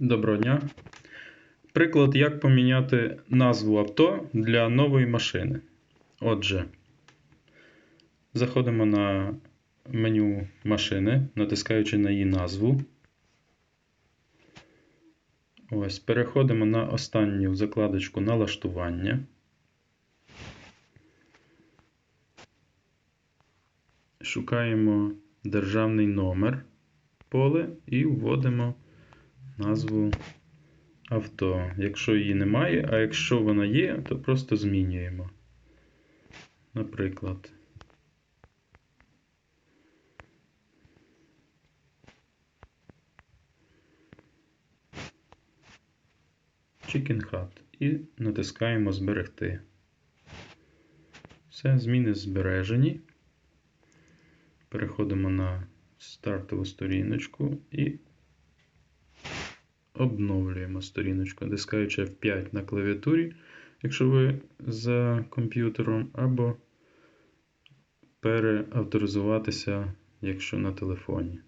Доброго дня. Приклад, як поміняти назву авто для нової машини. Отже, заходимо на меню машини, натискаючи на її назву. Ось, переходимо на останню закладочку налаштування. Шукаємо державний номер поле і вводимо назву авто. Якщо її немає, а якщо вона є, то просто змінюємо. Наприклад. Chicken Hut і натискаємо Зберегти. Все, зміни збережені. Переходимо на стартову сторіночку і обновлюємо сторіночку, натискаючи F5 на клавіатурі, якщо ви за комп'ютером, або переавторизуватися, якщо на телефоні.